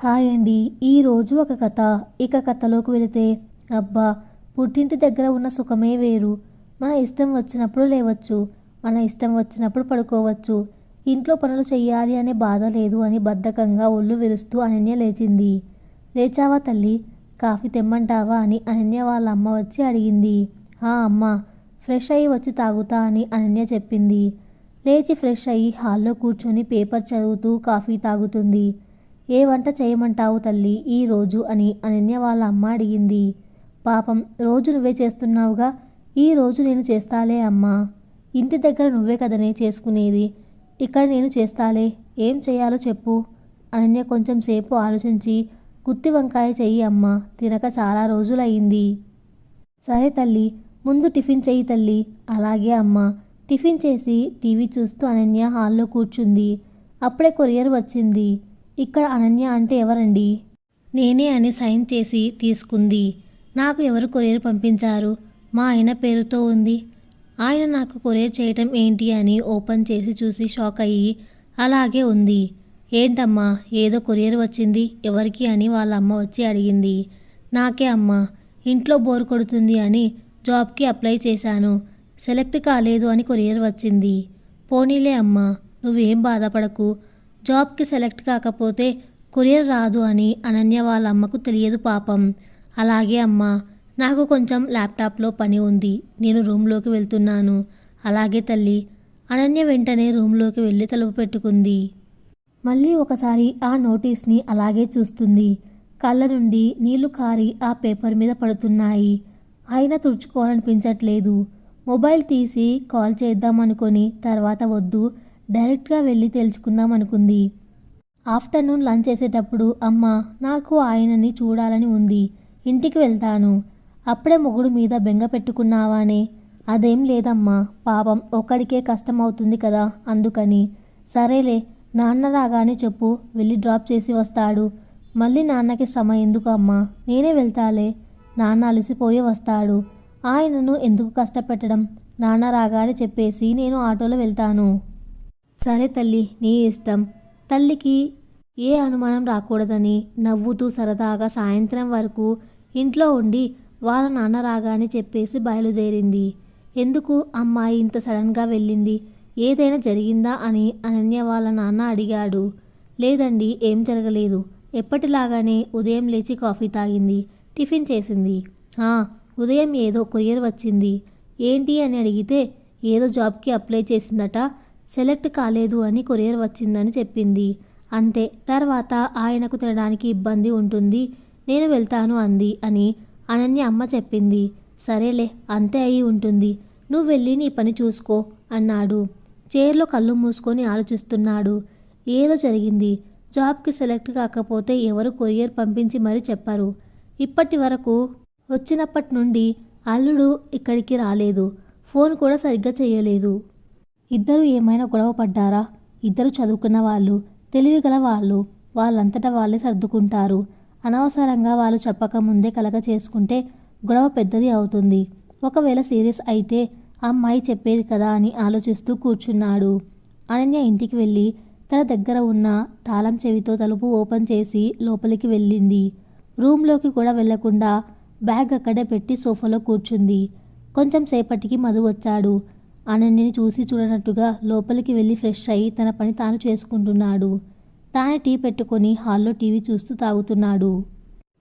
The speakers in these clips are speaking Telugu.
హాయ్ అండి. ఈరోజు ఒక కథ. ఇక కథలోకి వెళితే అబ్బా! పుట్టింటి దగ్గర ఉన్న సుఖమే వేరు. మన ఇష్టం వచ్చినప్పుడు లేవచ్చు మన ఇష్టం వచ్చినప్పుడు పడుకోవచ్చు. ఇంట్లో పనులు చేయాలి అనే బాధ లేదు అని బద్ధకంగా ఒళ్ళు విరుస్తూ అనన్య లేచింది. లేచావా తల్లి? కాఫీ తెమ్మంటావా? అని అనన్య వాళ్ళ అమ్మ వచ్చి అడిగింది. ఆ అమ్మ ఫ్రెష్ అయ్యి వచ్చి తాగుతా అని అనన్య చెప్పింది. లేచి ఫ్రెష్ అయ్యి హాల్లో కూర్చొని పేపర్ చదువుతూ కాఫీ తాగుతుంది. ఏ వంట చేయమంటావు తల్లి ఈ రోజు అని అనన్య వాళ్ళ అమ్మ అడిగింది. పాపం రోజు నువ్వే చేస్తున్నావుగా? ఈ రోజు నేను చేస్తాలే అమ్మా. ఇంటి దగ్గర నువ్వే కదనే చేసుకునేది. ఇక్కడ నేను చేస్తాలే. ఏం చేయాలో చెప్పు. అనన్య కొంచెం సేపు ఆలోచించి గుత్తి వంకాయ చెయ్యి అమ్మా తినక చాలా రోజులయ్యింది. సరే తల్లి ముందు టిఫిన్ చెయ్యి తల్లి. అలాగే అమ్మా. టిఫిన్ చేసి టీవీ చూస్తూ అనన్య హాల్లో కూర్చుంది. అప్పుడే కొరియర్ వచ్చింది. ఇక్కడ అనన్య అంటే ఎవరండి? నేనే అని సైన్ చేసి తీసుకుంది. నాకు ఎవరు కొరియర్ పంపించారు? మా ఆయన పేరుతో ఉంది. ఆయన నాకు కొరియర్ చేయటం ఏంటి అని ఓపెన్ చేసి చూసి షాక్ అయ్యి అలాగే ఉంది. ఏంటమ్మా ఏదో కొరియర్ వచ్చింది? ఎవరికి అని వాళ్ళ అమ్మ వచ్చి అడిగింది. నాకే అమ్మ ఇంట్లో బోర్ కొడుతుంది అని జాబ్కి అప్లై చేశాను. సెలెక్ట్ కాలేదు అని కొరియర్ వచ్చింది. పోనీలే అమ్మా నువ్వేం బాధపడకు. జాబ్కి సెలెక్ట్ కాకపోతే కొరియర్ రాదు అని అనన్య వాళ్ళ అమ్మకు తెలియదు పాపం. అలాగే అమ్మ నాకు కొంచెం ల్యాప్టాప్లో పని ఉంది. నేను రూమ్లోకి వెళ్తున్నాను. అలాగే తల్లి అనన్య వెంటనే రూమ్లోకి వెళ్ళి తలుపు పెట్టుకుంది. మళ్ళీ ఒకసారి ఆ నోటీస్ని అలాగే చూస్తుంది. కళ్ళ నుండి నీళ్ళు కారి ఆ పేపర్ మీద పడుతున్నాయి. అయినా తుడుచుకోవాలనిపించట్లేదు. మొబైల్ తీసి కాల్ చేద్దామనుకొని తర్వాత వద్దు డైరెక్ట్గా వెళ్ళి తెలుసుకుందాం అనుకుంది. ఆఫ్టర్నూన్ లంచ్ చేసేటప్పుడు అమ్మ నాకు ఆయనని చూడాలని ఉంది. ఇంటికి వెళ్తాను. అప్పుడే మొగుడు మీద బెంగ పెట్టుకున్నావానే. అదేం లేదమ్మా పాపం ఒక్కడికే కష్టం అవుతుంది కదా అందుకని. సరేలే నాన్న రాగానే చెప్పు వెళ్ళి డ్రాప్ చేసి వస్తాడు. మళ్ళీ నాన్నకి శ్రమ ఎందుకు అమ్మా? నేనే వెళ్తాలే. నాన్న అలసిపోయి వస్తాడు. ఆయనను ఎందుకు కష్టపెట్టడం? నాన్న రాగానే చెప్పేసి నేను ఆటోలో వెళ్తాను. సరే తల్లి నీ ఇష్టం. తల్లికి ఏ అనుమానం రాకూడదని నవ్వుతూ సరదాగా సాయంత్రం వరకు ఇంట్లో ఉండి వాళ్ళ నాన్న రాగానే చెప్పేసి బయలుదేరింది. ఎందుకు అమ్మాయి ఇంత సడన్గా వెళ్ళింది? ఏదైనా జరిగిందా అని అనన్య వాళ్ళ నాన్న అడిగాడు. లేదండి ఏం జరగలేదు. ఎప్పటిలాగానే ఉదయం లేచి కాఫీ తాగింది. టిఫిన్ చేసింది. ఉదయం ఏదో కొరియర్ వచ్చింది. ఏంటి అని అడిగితే ఏదో జాబ్కి అప్లై చేసిందట. సెలెక్ట్ కాలేదు అని కొరియర్ వచ్చిందని చెప్పింది. అంతే తర్వాత ఆయనకు తినడానికి ఇబ్బంది ఉంటుంది. నేను వెళ్తాను అంది అని అనన్య అమ్మ చెప్పింది. సరేలే అంతే అయి ఉంటుంది. నువ్వు వెళ్ళి నీ పని చూసుకో అన్నాడు. చైర్లో కళ్ళు మూసుకొని ఆలోచిస్తున్నాడు. ఏదో జరిగింది. జాబ్కి సెలెక్ట్ కాకపోతే ఎవరు కొరియర్ పంపించి మరీ చెప్పారు. ఇప్పటి వరకు వచ్చినప్పటి నుండి అల్లుడు ఇక్కడికి రాలేదు. ఫోన్ కూడా సరిగ్గా చేయలేదు. ఇద్దరు ఏమైనా గొడవ పడ్డారా? ఇద్దరు చదువుకున్న వాళ్ళు తెలివిగల వాళ్ళు వాళ్ళంతటా వాళ్ళే సర్దుకుంటారు. అనవసరంగా వాళ్ళు చెప్పక ముందే కలగ చేసుకుంటే గొడవ పెద్దది అవుతుంది. ఒకవేళ సీరియస్ అయితే అమ్మాయి చెప్పేది కదా అని ఆలోచిస్తూ కూర్చున్నాడు. అనన్య ఇంటికి వెళ్ళి తన దగ్గర ఉన్న తాళం చెవితో తలుపు ఓపెన్ చేసి లోపలికి వెళ్ళింది. రూమ్లోకి కూడా వెళ్ళకుండా బ్యాగ్ అక్కడే పెట్టి సోఫాలో కూర్చుంది. కొంచెం సేపటికి మధు వచ్చాడు. అనన్యని చూసి చూడనట్టుగా లోపలికి వెళ్ళి ఫ్రెష్ అయ్యి తన పని తాను చేసుకుంటున్నాడు. తానే టీ పెట్టుకొని హాల్లో టీవీ చూస్తూ తాగుతున్నాడు.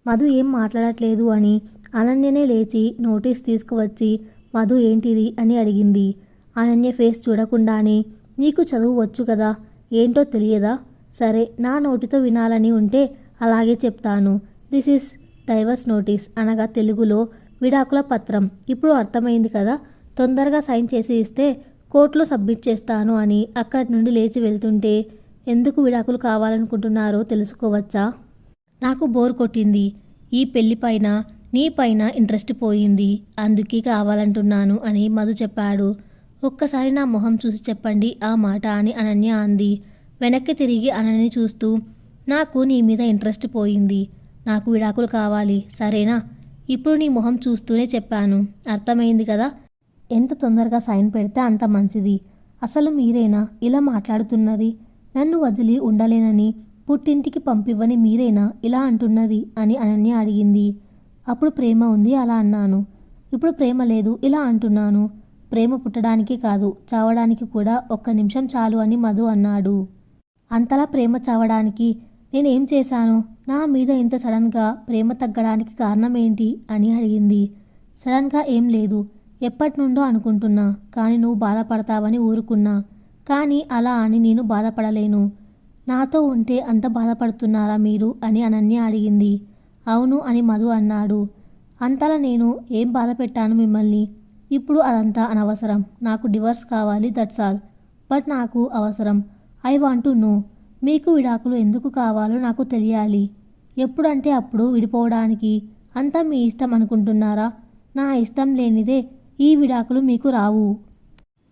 మధు ఏం మాట్లాడట్లేదు అని అనన్యనే లేచి నోటీస్ తీసుకువచ్చి మధు ఏంటిది? అని అడిగింది. అనన్య ఫేస్ చూడకుండానే నీకు చదువు వచ్చు కదా ఏంటో తెలియదా? సరే నా నోటితో వినాలని ఉంటే అలాగే చెప్తాను. దిస్ ఇస్ డైవర్స్ నోటీస్ అనగా తెలుగులో విడాకుల పత్రం. ఇప్పుడు అర్థమైంది కదా తొందరగా సైన్ చేసి ఇస్తే కోర్టులో సబ్మిట్ చేస్తాను అని అక్కడి నుండి లేచి వెళ్తుంటే ఎందుకు విడాకులు కావాలనుకుంటున్నారో తెలుసుకోవచ్చా? నాకు బోర్ కొట్టింది. ఈ పెళ్ళిపైన నీ పైన ఇంట్రెస్ట్ పోయింది. అందుకే కావాలంటున్నాను అని మధు చెప్పాడు. ఒక్కసారి నా మొహం చూసి చెప్పండి ఆ మాట అని అనన్య అంది. వెనక్కి తిరిగి అనన్యని చూస్తూ నాకు నీ మీద ఇంట్రెస్ట్ పోయింది. నాకు విడాకులు కావాలి. సరేనా? ఇప్పుడు నీ మొహం చూస్తూనే చెప్పాను. అర్థమైంది కదా? ఎంత తొందరగా సైన్ పెడితే అంత మంచిది. అసలు మీరేనా ఇలా మాట్లాడుతున్నది? నన్ను వదిలి ఉండలేనని పుట్టింటికి పంపివ్వని మీరేనా ఇలా అంటున్నది? అని అనన్య అడిగింది. అప్పుడు ప్రేమ ఉంది అలా అన్నాను. ఇప్పుడు ప్రేమ లేదు ఇలా అంటున్నాను. ప్రేమ పుట్టడానికి కాదు చావడానికి కూడా ఒక్క నిమిషం చాలు అని మధు అన్నాడు. అంతలా ప్రేమ చావడానికి నేనేం చేశాను? నా మీద ఇంత సడన్గా ప్రేమ తగ్గడానికి కారణం ఏంటి? అని అడిగింది. సడన్గా ఏం లేదు. ఎప్పటి నుండో అనుకుంటున్నా కానీ నువ్వు బాధపడతావని ఊరుకున్నా. కానీ అలా అని నేను బాధపడలేను. నాతో ఉంటే అంత బాధపడుతున్నారా మీరు? అని అనన్య అడిగింది. అవును అని మధు అన్నాడు. అంతలా నేను ఏం బాధ పెట్టాను మిమ్మల్ని? ఇప్పుడు అదంతా అనవసరం. నాకు డివర్స్ కావాలి దట్స్ ఆల్ బట్ నాకు అవసరం. ఐ వాంట్ టు నో మీకు విడాకులు ఎందుకు కావాలో నాకు తెలియాలి. ఎప్పుడంటే అప్పుడు విడిపోవడానికి. అంతా మీ ఇష్టం అనుకుంటున్నారా? నా ఇష్టం లేనిదే ఈ విడాకులు మీకు రావు.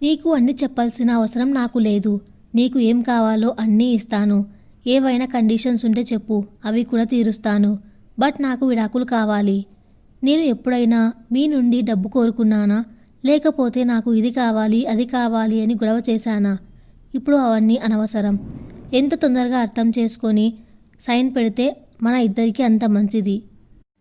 నీకు అన్ని చెప్పాల్సిన అవసరం నాకు లేదు. నీకు ఏం కావాలో అన్నీ ఇస్తాను. ఏవైనా కండిషన్స్ ఉంటే చెప్పు. అవి కూడా తీరుస్తాను. బట్ నాకు విడాకులు కావాలి. నేను ఎప్పుడైనా మీ నుండి డబ్బు కోరుకున్నానా? లేకపోతే నాకు ఇది కావాలి అది కావాలి అని గొడవ చేశానా? ఇప్పుడు అవన్నీ అనవసరం. ఎంత తొందరగా అర్థం చేసుకొని సైన్ పెడితే మన ఇద్దరికీ అంత మంచిది.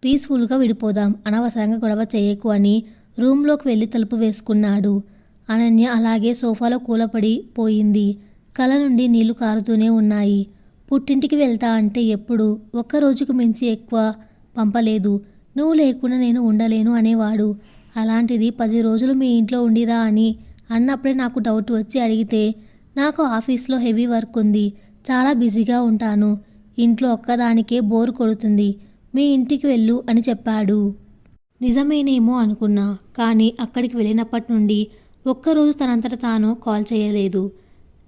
పీస్ఫుల్గా విడిపోదాం. అనవసరంగా గొడవ చేయకు అని రూమ్లోకి వెళ్ళి తలుపు వేసుకున్నాడు. అనన్య అలాగే సోఫాలో కూలపడి పోయింది. కల నుండి నీళ్ళు కారుతూనే ఉన్నాయి. పుట్టింటికి వెళ్తా అంటే ఎప్పుడు? ఒక్క రోజుకు మించి ఎక్కువ పంపలేదు. నువ్వు లేకుండా నేను ఉండలేను అనేవాడు. అలాంటిది పది రోజులు మీ ఇంట్లో ఉండిరా అని అన్నప్పుడే నాకు డౌట్ వచ్చి అడిగితే నాకు ఆఫీస్లో హెవీ వర్క్ ఉంది. చాలా బిజీగా ఉంటాను. ఇంట్లో ఒక్కదానికే బోరు కొడుతుంది. మీ ఇంటికి వెళ్ళు అని చెప్పాడు. నిజమేనేమో అనుకున్నా కానీ అక్కడికి వెళ్ళినప్పటి నుండి ఒక్కరోజు తనంతట తాను కాల్ చేయలేదు.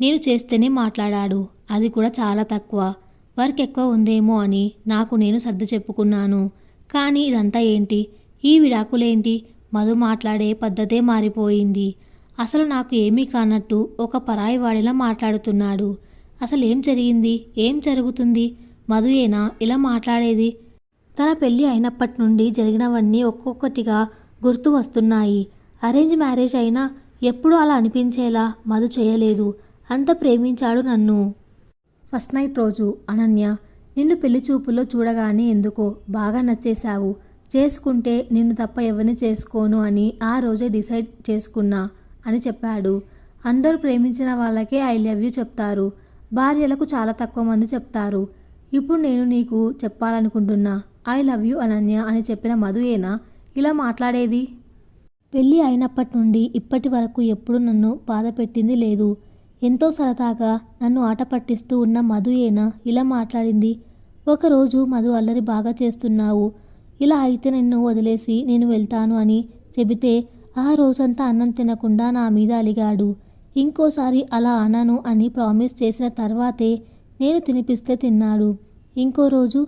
నేను చేస్తేనే మాట్లాడాడు. అది కూడా చాలా తక్కువ. వర్క్ ఎక్కువ ఉందేమో అని నాకు నేను సర్ది చెప్పుకున్నాను. కానీ ఇదంతా ఏంటి? ఈ విడాకులేంటి? మధు మాట్లాడే పద్ధతే మారిపోయింది. అసలు నాకు ఏమీ కానట్టు ఒక పరాయి వాడిలా మాట్లాడుతున్నాడు. అసలు ఏం జరిగింది? ఏం జరుగుతుంది? మధుయేనా? ఇలా మాట్లాడేది? తన పెళ్ళి అయినప్పటి నుండి జరిగినవన్నీ ఒక్కొక్కటిగా గుర్తు వస్తున్నాయి. అరేంజ్ మ్యారేజ్ అయినా ఎప్పుడూ అలా అనిపించేలా మధు చేయలేదు. అంత ప్రేమించాడు నన్ను. ఫస్ట్ నైట్ రోజు అనన్య నిన్ను పెళ్ళి చూపుల్లో చూడగానే ఎందుకో బాగా నచ్చేశావు. చేసుకుంటే నిన్ను తప్ప ఎవరిని చేసుకోను అని ఆ రోజే డిసైడ్ చేసుకున్నా అని చెప్పాడు. అందరూ ప్రేమించిన వాళ్ళకే ఐ లవ్ యూ చెప్తారు. భార్యలకు చాలా తక్కువ మంది చెప్తారు. ఇప్పుడు నేను నీకు చెప్పాలనుకుంటున్నా. ఐ లవ్ యూ అనన్య అని చెప్పిన మధుయేనా ఇలా మాట్లాడేది? పెళ్ళి అయినప్పటి నుండి ఇప్పటి వరకు ఎప్పుడు నన్ను బాధ పెట్టింది లేదు. ఎంతో సరదాగా నన్ను ఆట పట్టిస్తూ ఉన్న మధుయేనా ఇలా మాట్లాడింది? ఒకరోజు మధు అల్లరి బాగా చేస్తున్నావు. ఇలా అయితే నిన్ను వదిలేసి నేను వెళ్తాను అని చెబితే ఆ రోజంతా అన్నం తినకుండా నా మీద అలిగాడు. ఇంకోసారి అలా అనను అని ప్రామిస్ చేసిన తర్వాతే నేను తినిపిస్తే తిన్నాడు. ఇంకో రోజు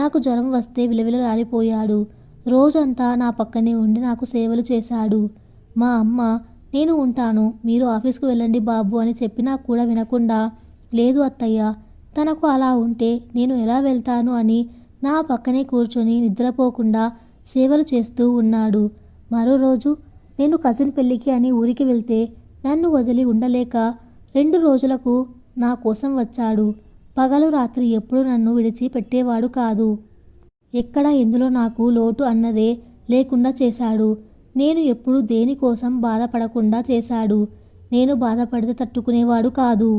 నాకు జ్వరం వస్తే విలవిలలాడిపోయాడు. రోజంతా నా పక్కనే ఉండి నాకు సేవలు చేశాడు. మా అమ్మ నేను ఉంటాను మీరు ఆఫీస్కు వెళ్ళండి బాబు అని చెప్పినా కూడా వినకుండా లేదు అత్తయ్య తనకు అలా ఉంటే నేను ఎలా వెళ్తాను అని నా పక్కనే కూర్చొని నిద్రపోకుండా సేవలు చేస్తూ ఉన్నాడు. మరో రోజు నేను కజిన్ పెళ్ళికి అని ఊరికి వెళ్తే నన్ను వదిలి ఉండలేక రెండు రోజులకు నా కోసం వచ్చాడు. పగలు రాత్రి ఎప్పుడు నన్ను విడిచి పెట్టేవాడు కాదు. ఎక్కడ ఎందులో నాకు లోటు అన్నదే లేకుండా చేశాడు. నేను ఎప్పుడు దేనికోసం బాధపడకుండా చేశాడు. నేను బాధపడితే తట్టుకునేవాడు కాదు.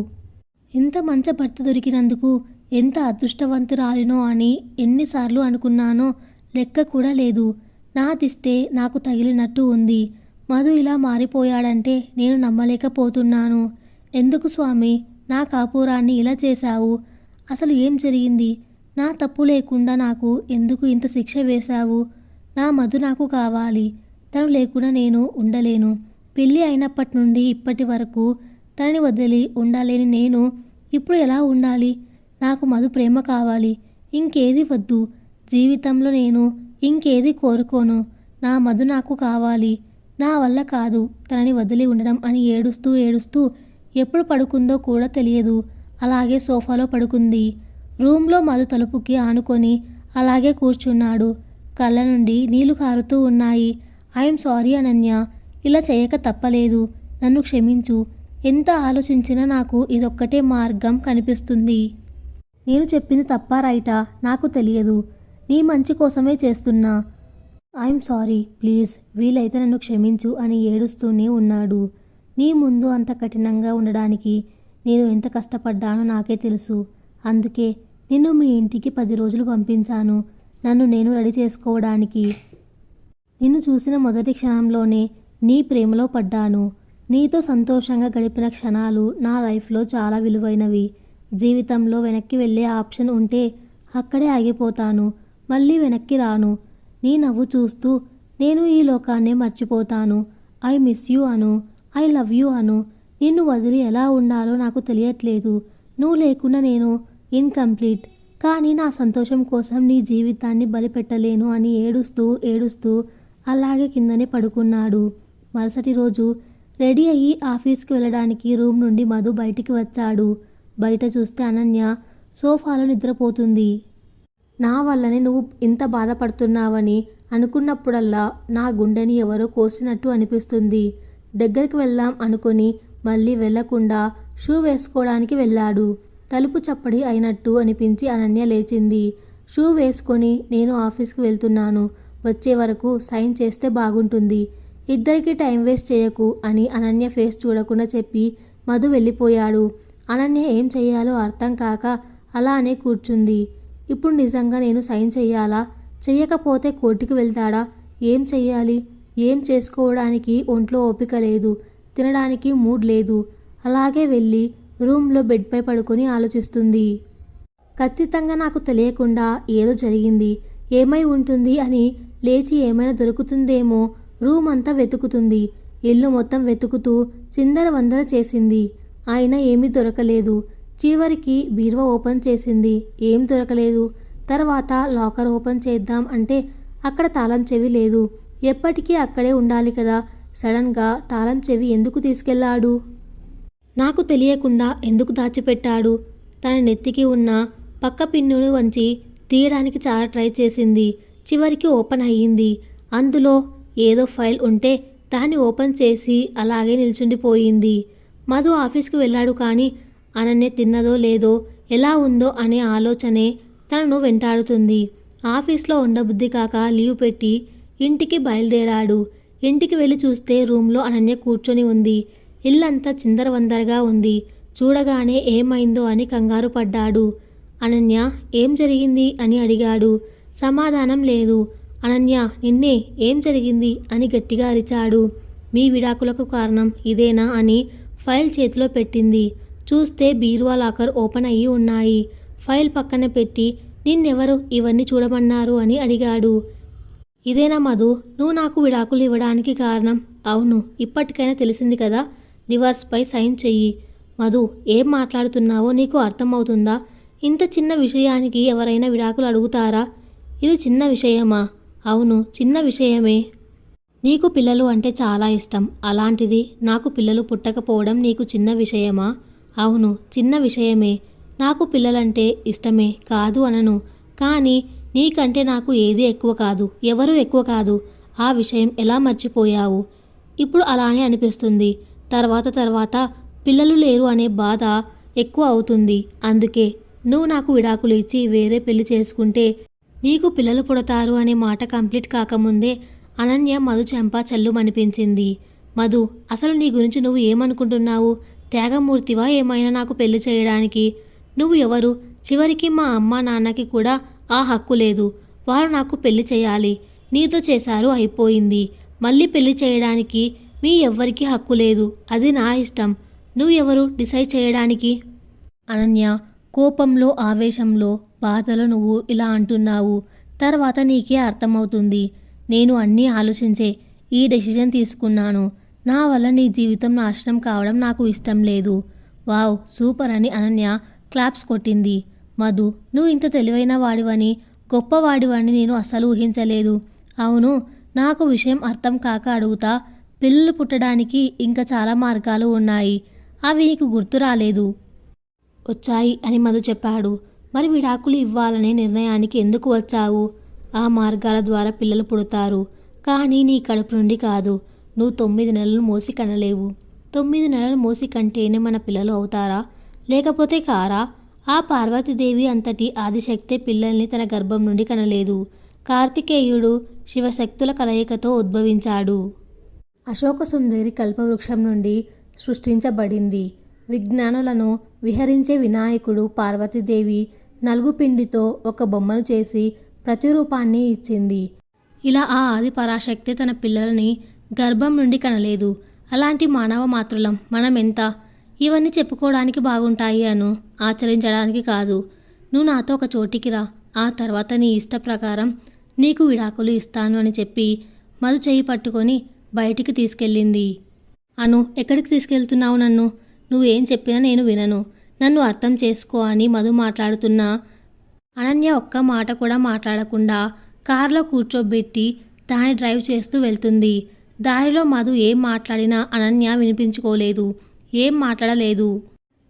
ఇంత మంచి భర్త దొరికినందుకు ఎంత అదృష్టవంతురాలినో అని ఎన్నిసార్లు అనుకున్నానో లెక్క కూడా లేదు. నా దిస్తే నాకు తగిలినట్టు ఉంది. మధు ఇలా మారిపోయాడంటే నేను నమ్మలేకపోతున్నాను. ఎందుకు స్వామి? నా కాపురాన్ని ఇలా చేశావు. అసలు ఏం జరిగింది? నా తప్పు లేకుండా నాకు ఎందుకు ఇంత శిక్ష వేశావు? నా మధు నాకు కావాలి. తను లేకుండా నేను ఉండలేను. పెళ్ళి అయినప్పటి నుండి ఇప్పటి వరకు తనని వదిలి ఉండాలని నేను ఇప్పుడు ఎలా ఉండాలి? నాకు మధు ప్రేమ కావాలి. ఇంకేది వద్దు. జీవితంలో నేను ఇంకేది కోరుకోను. నా మధు నాకు కావాలి. నా వల్ల కాదు తనని వదిలి ఉండడం అని ఏడుస్తూ ఏడుస్తూ ఎప్పుడు పడుకుందో కూడా తెలియదు. అలాగే సోఫాలో పడుకుంది. రూమ్లో మధు తలుపుకి ఆనుకొని అలాగే కూర్చున్నాడు. కళ్ళ నుండి నీళ్ళు కారుతూ ఉన్నాయి. ఐఎమ్ సారీ అనన్య ఇలా చేయక తప్పలేదు. నన్ను క్షమించు. ఎంత ఆలోచించినా నాకు ఇదొక్కటే మార్గం కనిపిస్తుంది. నేను చెప్పింది తప్పా రైటా? నాకు తెలియదు. నీ మంచి కోసమే చేస్తున్నా. I'm sorry please. వీలైతే నన్ను క్షమించు అని ఏడుస్తూనే ఉన్నాడు. నీ ముందు అంత కఠినంగా ఉండడానికి నేను ఎంత కష్టపడ్డానో నాకే తెలుసు. అందుకే నిన్ను మీ ఇంటికి పది రోజులు పంపించాను. నన్ను నేను రెడీ చేసుకోవడానికి. నిన్ను చూసిన మొదటి క్షణంలోనే నీ ప్రేమలో పడ్డాను. నీతో సంతోషంగా గడిపిన క్షణాలు నా లైఫ్లో చాలా విలువైనవి. జీవితంలో వెనక్కి వెళ్ళే ఆప్షన్ ఉంటే అక్కడే ఆగిపోతాను. మళ్ళీ వెనక్కి రాను. నీ నవ్వు చూస్తూ నేను ఈ లోకాన్నే మర్చిపోతాను. I miss you Anu. I love you Anu. నిన్ను వదిలి ఎలా ఉండాలో నాకు తెలియట్లేదు. నువ్వు లేకుండా నేను ఇన్కంప్లీట్. కానీ నా సంతోషం కోసం నీ జీవితాన్ని బలిపెట్టలేను అని ఏడుస్తూ ఏడుస్తూ అలాగే కిందనే పడుకున్నాడు. మరుసటి రోజు రెడీ అయ్యి ఆఫీస్కి వెళ్ళడానికి రూమ్ నుండి మధు బయటికి వచ్చాడు. బయట చూస్తే అనన్య సోఫాలో నిద్రపోతుంది. నా వల్లనే నువ్వు ఇంత బాధపడుతున్నావని అనుకున్నప్పుడల్లా నా గుండెని ఎవరో కోసినట్టు అనిపిస్తుంది. దగ్గరికి వెళ్దాం అనుకొని మళ్ళీ వెళ్ళకుండా షూ వేసుకోవడానికి వెళ్ళాడు. తలుపు చప్పడి అయినట్టు అనిపించి అనన్య లేచింది. షూ వేసుకొని నేను ఆఫీస్కి వెళ్తున్నాను. వచ్చే వరకు సైన్ చేస్తే బాగుంటుంది. ఇద్దరికి టైం వేస్ట్ చేయకు అని అనన్య ఫేస్ చూడకుండా చెప్పి మధు వెళ్ళిపోయాడు. అనన్య ఏం చేయాలో అర్థం కాక అలానే కూర్చుంది. ఇప్పుడు నిజంగా నేను సైన్ చెయ్యాలా చెయ్యకపోతే కోర్టుకి వెళ్తాడా? ఏం చెయ్యాలి ఏం చేసుకోవడానికి ఒంట్లో ఓపిక లేదు. తినడానికి మూడ్ లేదు. అలాగే వెళ్ళి రూమ్లో బెడ్పై పడుకొని ఆలోచిస్తుంది. ఖచ్చితంగా నాకు తెలియకుండా ఏదో జరిగింది. ఏమై ఉంటుంది అని లేచి ఏమైనా దొరుకుతుందేమో రూమ్ అంతా వెతుకుతుంది. ఇల్లు మొత్తం వెతుకుతూ చిందర వందర చేసింది. అయినా ఏమీ దొరకలేదు. చివరికి బీరువా ఓపెన్ చేసింది. ఏం దొరకలేదు. తర్వాత లాకర్ ఓపెన్ చేద్దాం అంటే అక్కడ తాళం చెవి లేదు. ఎప్పటికీ అక్కడే ఉండాలి కదా. సడన్గా తాళం చెవి ఎందుకు తీసుకెళ్ళాడు? నాకు తెలియకుండా ఎందుకు దాచిపెట్టాడు? తన నెత్తికి ఉన్న పక్క పిన్నును వంచి తీయడానికి చాలా ట్రై చేసింది. చివరికి ఓపెన్ అయ్యింది. అందులో ఏదో ఫైల్ ఉంటే దాన్ని ఓపెన్ చేసి అలాగే నిల్చుండిపోయింది. మధు ఆఫీస్కి వెళ్ళాడు కానీ అనన్య తిన్నదో లేదో ఎలా ఉందో అనే ఆలోచనే తనను వెంటాడుతుంది. ఆఫీస్లో ఉండబుద్ధి కాక లీవ్ పెట్టి ఇంటికి బయలుదేరాడు. ఇంటికి వెళ్ళి చూస్తే రూమ్లో అనన్య కూర్చొని ఉంది. ఇల్లంతా చిందరవందరగా ఉంది. చూడగానే ఏమైందో అని కంగారు పడ్డాడు. అనన్య ఏం జరిగింది అని అడిగాడు. సమాధానం లేదు. అనన్య నిన్నే ఏం జరిగింది అని గట్టిగా అరిచాడు. మీ విడాకులకు కారణం ఇదేనా అని ఫైల్ చేతిలో పెట్టింది. చూస్తే బీరువా లాకర్ ఓపెన్ అయ్యి ఉన్నాయి. ఫైల్ పక్కన పెట్టి నిన్నెవరు ఇవన్నీ చూడమన్నారు అని అడిగాడు. ఇదేనా మధు? నువ్వు నాకు విడాకులు ఇవ్వడానికి కారణం. అవును ఇప్పటికైనా తెలిసింది కదా. డివర్స్పై సైన్ చెయ్యి. మధు ఏం మాట్లాడుతున్నావో నీకు అర్థమవుతుందా? ఇంత చిన్న విషయానికి ఎవరైనా విడాకులు అడుగుతారా? ఇది చిన్న విషయమా? అవును చిన్న విషయమే. నీకు పిల్లలు అంటే చాలా ఇష్టం. అలాంటిది నాకు పిల్లలు పుట్టకపోవడం నీకు చిన్న విషయమా? అవును చిన్న విషయమే. నాకు పిల్లలంటే ఇష్టమే కాదు అనను. కానీ నీకంటే నాకు ఏది ఎక్కువ కాదు ఎవరు ఎక్కువ కాదు. ఆ విషయం ఎలా మర్చిపోయావు? ఇప్పుడు అలానే అనిపిస్తుంది. తర్వాత తర్వాత పిల్లలు లేరు అనే బాధ ఎక్కువ అవుతుంది. అందుకే నువ్వు నాకు విడాకులు ఇచ్చి వేరే పెళ్ళి చేసుకుంటే నీకు పిల్లలు పుడతారు అనే మాట కంప్లీట్ కాకముందే అనన్య మధు చెంప చల్లుమనిపించింది. మధు అసలు నీ గురించి నువ్వు ఏమనుకుంటున్నావు? త్యాగమూర్తివా ఏమైనా నాకు పెళ్ళి చేయడానికి? నువ్వు ఎవరు? చివరికి మా అమ్మ నాన్నకి కూడా ఆ హక్కు లేదు. వారు నాకు పెళ్ళి చేయాలి. నీతో చేశారు అయిపోయింది. మళ్ళీ పెళ్ళి చేయడానికి మీ ఎవ్వరికీ హక్కు లేదు. అది నా ఇష్టం. నువ్వు ఎవరు? డిసైడ్ చేయడానికి? అనన్య కోపంలో ఆవేశంలో బాధలో నువ్వు ఇలా అంటున్నావు. తర్వాత నీకే అర్థమవుతుంది. నేను అన్నీ ఆలోచించే ఈ డెసిషన్ తీసుకున్నాను. నా వల్ల నీ జీవితం నాశనం కావడం నాకు ఇష్టం లేదు. వావ్ సూపర్ అని అనన్య క్లాప్స్ కొట్టింది. మధు నువ్వు ఇంత తెలివైన వాడివని గొప్పవాడివని నేను అస్సలు ఊహించలేదు. అవును నాకు విషయం అర్థం కాక అడుగుతా పిల్లలు పుట్టడానికి ఇంకా చాలా మార్గాలు ఉన్నాయి. అవి నీకు గుర్తు రాలేదు. వచ్చాయి అని మధు చెప్పాడు. మరి విడాకులు ఇవ్వాలనే నిర్ణయానికి ఎందుకు వచ్చావు? ఆ మార్గాల ద్వారా పిల్లలు పుడతారు. కానీ నీ కడుపు నుండి కాదు. నువ్వు తొమ్మిది నెలలు మోసి కనలేవు. తొమ్మిది నెలలు మోసి కంటేనే మన పిల్లలు అవుతారా? లేకపోతే కారా? ఆ పార్వతీదేవి అంతటి ఆదిశక్తే పిల్లల్ని తన గర్భం నుండి కనలేదు. కార్తికేయుడు శివశక్తుల కలయికతో ఉద్భవించాడు. అశోక సుందరి కల్పవృక్షం నుండి సృష్టించబడింది. విజ్ఞానులను విహరించే వినాయకుడు పార్వతీదేవి నలుగు పిండితో ఒక బొమ్మను చేసి ప్రతిరూపాన్ని ఇచ్చింది. ఇలా ఆ ఆది పరాశక్తి తన పిల్లలని గర్భం నుండి కనలేదు. అలాంటి మానవ మాతృలం మనం ఎంత ఇవన్నీ చెప్పుకోవడానికి బాగుంటాయి అను. ఆచరించడానికి కాదు. నువ్వు నాతో ఒక చోటికి రా. ఆ తర్వాత నీ ఇష్ట ప్రకారం నీకు విడాకులు ఇస్తాను అని చెప్పి మధు చేయి పట్టుకొని బయటికి తీసుకెళ్ళింది. అను ఎక్కడికి తీసుకెళ్తున్నావు నన్ను? నువ్వేం చెప్పినా నేను వినను. నన్ను అర్థం చేసుకో అని మధు మాట్లాడుతున్నా. అనన్య ఒక్క మాట కూడా మాట్లాడకుండా కారులో కూర్చోబెట్టి దాన్ని డ్రైవ్ చేస్తూ వెళ్తుంది. దారిలో మధు ఏం మాట్లాడినా అనన్య వినిపించుకోలేదు. ఏం మాట్లాడలేదు.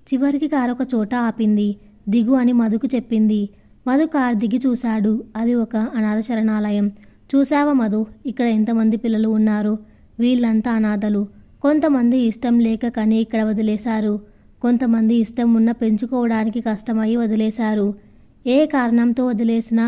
చివరికి కారు ఒక చోట ఆపింది. దిగు అని మధుకు చెప్పింది. మధు కారు దిగి చూశాడు. అది ఒక అనాథ శరణాలయం. చూశావా మధు? ఇక్కడ ఎంతమంది పిల్లలు ఉన్నారు? వీళ్ళంతా అనాథలు. కొంతమంది ఇష్టం లేక కని ఇక్కడ వదిలేశారు. కొంతమంది ఇష్టం ఉన్న పెంచుకోవడానికి కష్టమై వదిలేశారు. ఏ కారణంతో వదిలేసినా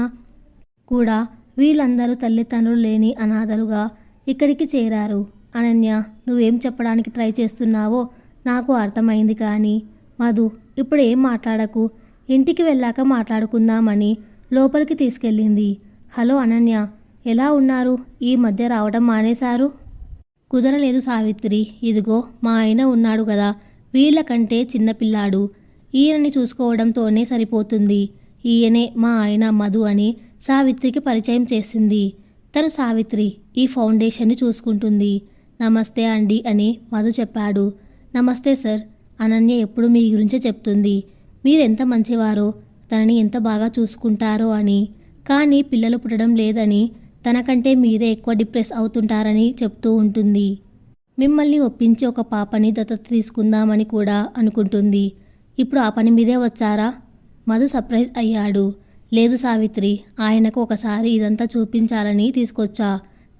కూడా వీళ్ళందరూ తల్లిదండ్రులు లేని అనాథలుగా ఇక్కడికి చేరారు. అనన్య నువ్వేం చెప్పడానికి ట్రై చేస్తున్నావో నాకు అర్థమైంది కానీ మధు ఇప్పుడు ఏం మాట్లాడకు? ఇంటికి వెళ్ళాక మాట్లాడుకుందామని లోపలికి తీసుకెళ్ళింది. హలో అనన్య ఎలా ఉన్నారు? ఈ మధ్య రావడం మానేశారు? కుదరలేదు సావిత్రి ఇదిగో మా ఆయన ఉన్నాడు కదా వీళ్ళకంటే చిన్నపిల్లాడు ఈయనని చూసుకోవడంతోనే సరిపోతుంది. ఈయనే మా ఆయన మధు అని సావిత్రికి పరిచయం చేసింది. తను సావిత్రి ఈ ఫౌండేషన్ని చూసుకుంటుంది. నమస్తే అండి అని మధు చెప్పాడు. నమస్తే సార్. అనన్య ఎప్పుడు మీ గురించే చెప్తుంది. మీరెంత మంచివారో తనని ఎంత బాగా చూసుకుంటారో అని. కానీ పిల్లలు పుట్టడం లేదని తనకంటే మీరే ఎక్కువ డిప్రెస్ అవుతుంటారని చెప్తూ ఉంటుంది. మిమ్మల్ని ఒప్పించి ఒక పాపని దత్తత తీసుకుందామని కూడా అనుకుంటుంది. ఇప్పుడు ఆ పని మీదే వచ్చారా? మధు సర్ప్రైజ్ అయ్యాడు. లేదు సావిత్రి ఆయనకు ఒకసారి ఇదంతా చూపించాలని తీసుకొచ్చా.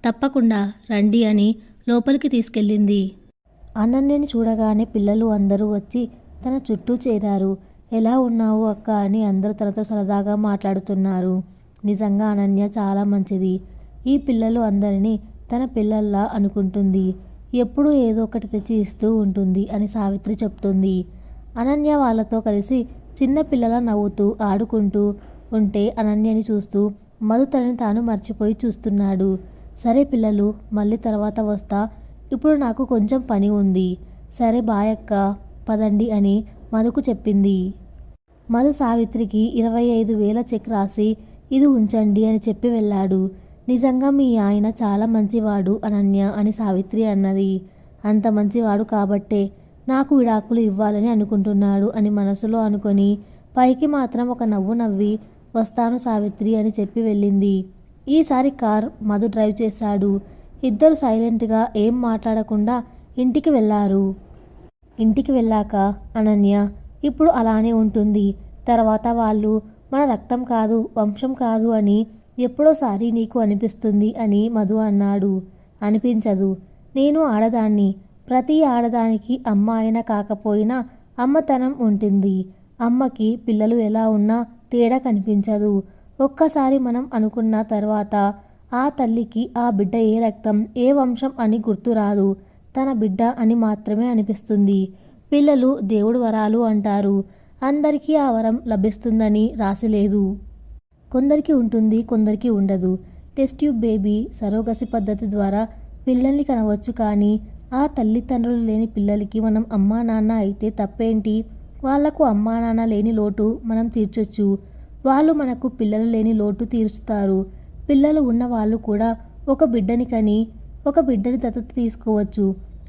తప్పకుండా రండి అని లోపలికి తీసుకెళ్ళింది. అనన్యని చూడగానే పిల్లలు అందరూ వచ్చి తన చుట్టూ చేరారు. ఎలా ఉన్నావు అక్క అని అందరూ తనతో సరదాగా మాట్లాడుతున్నారు. నిజంగా అనన్య చాలా మంచిది. ఈ పిల్లలు అందరినీ తన పిల్లల్లా అనుకుంటుంది. ఎప్పుడూ ఏదో ఒకటి తెచ్చి ఇస్తూ ఉంటుంది అని సావిత్రి చెప్తుంది. అనన్య వాళ్ళతో కలిసి చిన్న పిల్లల నవ్వుతూ ఆడుకుంటూ ఉంటే అనన్యని చూస్తూ మధు తనని తాను మర్చిపోయి చూస్తున్నాడు. సరే పిల్లలు మళ్ళీ తర్వాత వస్తా. ఇప్పుడు నాకు కొంచెం పని ఉంది. సరే బాయక్క పదండి అని మధుకు చెప్పింది. మధు సావిత్రికి ఇరవై ఐదు వేల చెక్ రాసి ఇది ఉంచండి అని చెప్పి వెళ్ళాడు. నిజంగా మీ ఆయన చాలా మంచివాడు అనన్య అని సావిత్రి అన్నది. అంత మంచివాడు కాబట్టే నాకు విడాకులు ఇవ్వాలని అనుకుంటున్నాడు అని మనసులో అనుకొని పైకి మాత్రం ఒక నవ్వు నవ్వి వస్తాను సావిత్రి అని చెప్పి వెళ్ళింది. ఈసారి కార్ మధు డ్రైవ్ చేశాడు. ఇద్దరు సైలెంట్గా ఏం మాట్లాడకుండా ఇంటికి వెళ్ళారు. ఇంటికి వెళ్ళాక అనన్య ఇప్పుడు అలానే ఉంటుంది. తర్వాత వాళ్ళు మన రక్తం కాదు వంశం కాదు అని ఎప్పుడోసారి నీకు అనిపిస్తుంది అని మధు అన్నాడు. అనిపించదు. నేను ఆడదాన్ని. ప్రతి ఆడదానికి అమ్మ అయినా కాకపోయినా అమ్మతనం ఉంటుంది. అమ్మకి పిల్లలు ఎలా ఉన్నా తేడా కనిపించదు. ఒక్కసారి మనం అనుకున్న తర్వాత ఆ తల్లికి ఆ బిడ్డ ఏ రక్తం ఏ వంశం అని గుర్తురాదు తన బిడ్డ అని మాత్రమే అనిపిస్తుంది. పిల్లలు దేవుడు వరాలు అంటారు. అందరికీ ఆ వరం లభిస్తుందని రాసి లేదు కొందరికి ఉంటుంది కొందరికి ఉండదు. టెస్ట్ ట్యూబ్ బేబీ సరోగసి పద్ధతి ద్వారా పిల్లల్ని కనవచ్చు కానీ ఆ తల్లిదండ్రులు లేని పిల్లలకి మనం అమ్మా నాన్న అయితే తప్పేంటి? వాళ్ళకు అమ్మా నాన్న లేని లోటు మనం తీర్చొచ్చు. వాళ్ళు మనకు పిల్లలు లేని లోటు తీర్చుతారు. పిల్లలు ఉన్న వాళ్ళు కూడా ఒక బిడ్డని కని ఒక బిడ్డని దత్తత తీసుకోవచ్చు.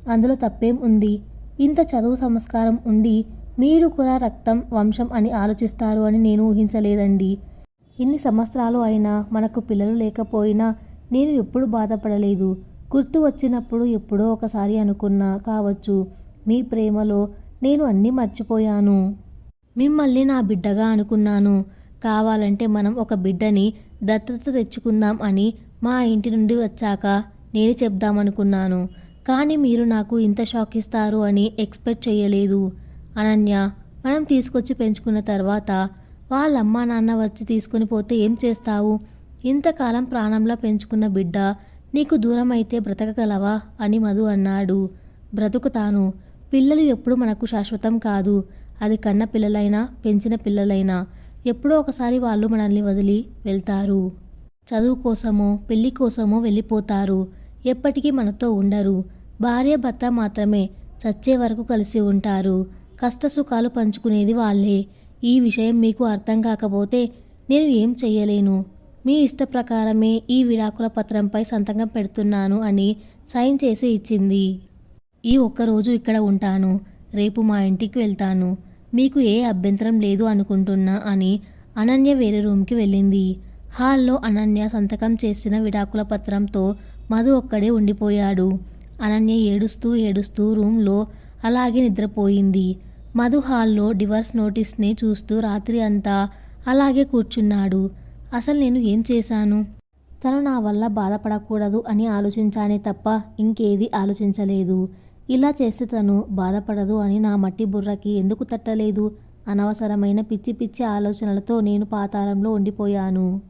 అందులో తప్పేం ఉంది? ఇంత చదువు సంస్కారం ఉండి మీరు కూడా రక్తం వంశం అని ఆలోచిస్తారు అని నేను ఊహించలేదండి. ఇన్ని సంవత్సరాలు అయినా మనకు పిల్లలు లేకపోయినా నేను ఎప్పుడు బాధపడలేదు. గుర్తు వచ్చినప్పుడు ఎప్పుడో ఒకసారి అనుకున్నా కావచ్చు. మీ ప్రేమలో నేను అన్నీ మర్చిపోయాను. మిమ్మల్ని నా బిడ్డగా అనుకున్నాను. కావాలంటే మనం ఒక బిడ్డని దత్తత తెచ్చుకుందాం అని మా ఇంటి నుండి వచ్చాక నేను చెప్దామనుకున్నాను. కానీ మీరు నాకు ఇంత షాక్ ఇస్తారు అని ఎక్స్పెక్ట్ చేయలేదు. అనన్య మనం తీసుకొచ్చి పెంచుకున్న తర్వాత వాళ్ళమ్మ నాన్న వచ్చి తీసుకుని పోతే ఏం చేస్తావు? ఇంతకాలం ప్రాణంలా పెంచుకున్న బిడ్డ నీకు దూరం అయితే బ్రతకగలవా? అని మధు అన్నాడు. బ్రతుకుతాను పిల్లలు ఎప్పుడు మనకు శాశ్వతం కాదు. అది కన్న పిల్లలైనా పెంచిన పిల్లలైనా. ఎప్పుడో ఒకసారి వాళ్ళు మనల్ని వదిలి వెళ్తారు. చదువు కోసమో పెళ్ళి కోసమో వెళ్ళిపోతారు. ఎప్పటికీ మనతో ఉండరు. భార్య భర్త మాత్రమే చచ్చే వరకు కలిసి ఉంటారు. కష్టసుఖాలు పంచుకునేది వాళ్ళే. ఈ విషయం మీకు అర్థం కాకపోతే నేను ఏం చెయ్యలేను. మీ ఇష్ట ప్రకారమే ఈ విడాకుల పత్రంపై సంతకం పెడుతున్నాను అని సైన్ చేసి ఇచ్చింది. ఈ ఒక్కరోజు ఇక్కడ ఉంటాను. రేపు మా ఇంటికి వెళ్తాను. మీకు ఏ అభ్యంతరం లేదు అనుకుంటున్నా అని అనన్య వేరే రూమ్కి వెళ్ళింది. హాల్లో అనన్య సంతకం చేసిన విడాకుల పత్రంతో మధు ఒక్కడే ఉండిపోయాడు. అనన్య ఏడుస్తూ ఏడుస్తూ రూమ్లో అలాగే నిద్రపోయింది. మధు హాల్లో డివర్స్ నోటీస్ని చూస్తూ రాత్రి అంతా అలాగే కూర్చున్నాడు. అసలు నేను ఏం చేశాను? తను నా వల్ల బాధపడకూడదు అని ఆలోచించానే తప్ప ఇంకేది ఆలోచించలేదు. ఇలా చేస్తే తను బాధపడదు అని నా మట్టి బుర్రకి ఎందుకు తట్టలేదు? అనవసరమైన పిచ్చి పిచ్చి ఆలోచనలతో నేను పాతాళంలో ఉండిపోయాను.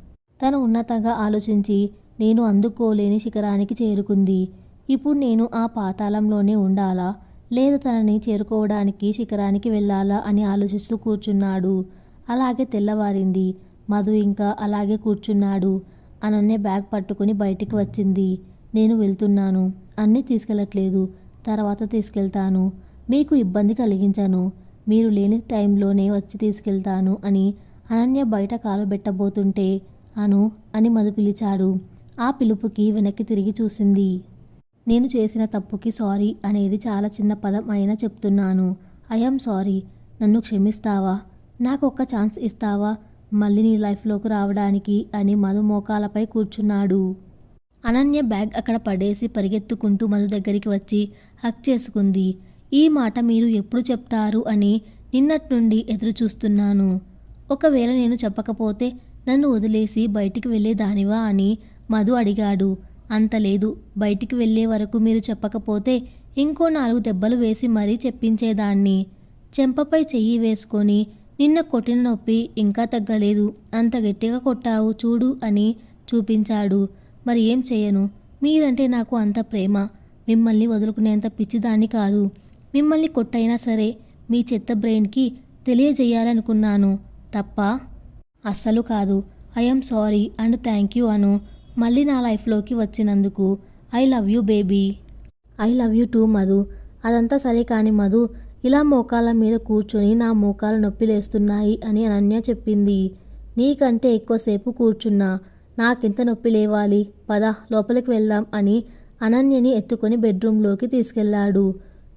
తను ఉన్నతంగా ఆలోచించి నేను అందుకోలేని శిఖరానికి చేరుకుంది. ఇప్పుడు నేను ఆ పాతాళంలోనే ఉండాలా? లేదా తనని చేరుకోవడానికి శిఖరానికి వెళ్ళాలా అని ఆలోచిస్తూ కూర్చున్నాడు. అలాగే తెల్లవారింది. మధు ఇంకా అలాగే కూర్చున్నాడు. అనన్య బ్యాగ్ పట్టుకుని బయటికి వచ్చింది. నేను వెళ్తున్నాను. అన్నీ తీసుకెళ్ళట్లేదు తర్వాత తీసుకెళ్తాను. మీకు ఇబ్బంది కలిగించను. మీరు లేని టైంలోనే వచ్చి తీసుకెళ్తాను అని అనన్య బయట కాలు పెట్టబోతుంటే అను అని మధు పిలిచాడు. ఆ పిలుపుకి వెనక్కి తిరిగి చూసింది. నేను చేసిన తప్పుకి సారీ అనేది చాలా చిన్న పదం అయినా చెప్తున్నాను. I'm sorry. నన్ను క్షమిస్తావా? నాకు ఒక్క ఛాన్స్ ఇస్తావా? మళ్ళీ నీ లైఫ్లోకి రావడానికి అని మధు మోకాలపై కూర్చున్నాడు. అనన్య బ్యాగ్ అక్కడ పడేసి పరిగెత్తుకుంటూ మధు దగ్గరికి వచ్చి హక్ చేసుకుంది. ఈ మాట మీరు ఎప్పుడు చెప్తారు అని నిన్నటి నుండి ఎదురు చూస్తున్నాను ఒకవేళ నేను చెప్పకపోతే నన్ను వదిలేసి బయటికి వెళ్ళేదానివా అని మధు అడిగాడు. అంత లేదు. బయటికి వెళ్ళే వరకు మీరు చెప్పకపోతే ఇంకో నాలుగు దెబ్బలు వేసి మరీ చెప్పించేదాన్ని. చెంపపై చెయ్యి వేసుకొని నిన్న కొట్టిన నొప్పి ఇంకా తగ్గలేదు. అంత గట్టిగా కొట్టావు చూడు అని చూపించాడు. మరి ఏం చేయను? మీరంటే నాకు అంత ప్రేమ. మిమ్మల్ని వదులుకునేంత పిచ్చిదాన్ని కాదు. మిమ్మల్ని కొట్టైనా సరే మీ చెత్త బ్రెయిన్కి తెలియజేయాలనుకున్నాను తప్ప అస్సలు కాదు. I'm sorry and thank you Anu మళ్ళీ నా లైఫ్లోకి వచ్చినందుకు I love you baby. I love you too Madhu. అదంతా సరే కాని మధు ఇలా మోకాళ్ళ మీద కూర్చొని నా మోకాలు నొప్పిలేస్తున్నాయి అని అనన్య చెప్పింది. నీకంటే ఎక్కువసేపు కూర్చున్నా నాకింత నొప్పి లేవాలి? పద లోపలికి వెళ్దాం అని అనన్యని ఎత్తుకొని బెడ్రూమ్లోకి తీసుకెళ్ళాడు.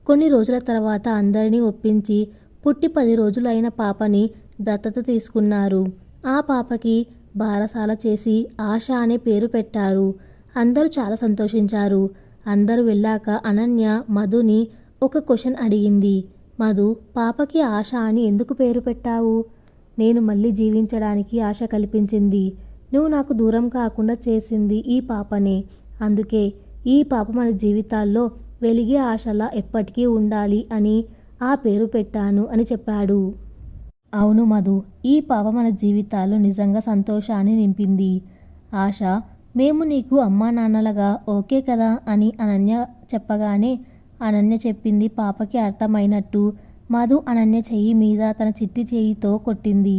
కొన్ని రోజుల తర్వాత అందరినీ ఒప్పించి పుట్టి పది రోజులైన పాపని దత్తత తీసుకున్నారు. ఆ పాపకి బారసాల చేసి ఆశ అనే పేరు పెట్టారు. అందరూ చాలా సంతోషించారు. అందరూ వెళ్ళాక అనన్య మధుని ఒక క్వశ్చన్ అడిగింది. మధు పాపకి ఆశ అని ఎందుకు పేరు పెట్టావు? నేను మళ్ళీ జీవించడానికి ఆశ కల్పించింది. నువ్వు నాకు దూరం కాకుండా చేసింది ఈ పాపనే. అందుకే ఈ పాప మన జీవితాల్లో వెలిగే ఆశలా ఎప్పటికీ ఉండాలి అని ఆ పేరు పెట్టాను అని చెప్పాడు. అవును మధు ఈ పాప మన జీవితాల్లో నిజంగా సంతోషాన్ని నింపింది. ఆశ మేము నీకు అమ్మా నాన్నలుగా ఓకే కదా అని అనన్య చెప్పగానే అనన్య చెప్పింది పాపకి అర్థమైనట్టు. మధు అనన్య చెయ్యి మీద తన చిట్టి చేయితో కొట్టింది.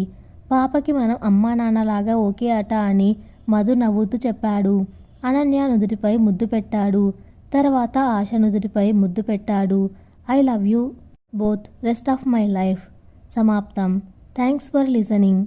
పాపకి మనం అమ్మా నాన్నలాగా ఓకే అట అని మధు నవ్వుతూ చెప్పాడు. అనన్య నుదుటిపై ముద్దు పెట్టాడు. తర్వాత ఆశ నుదుటిపై ముద్దు పెట్టాడు. I love you both rest of my life సమాప్తం. Thanks for listening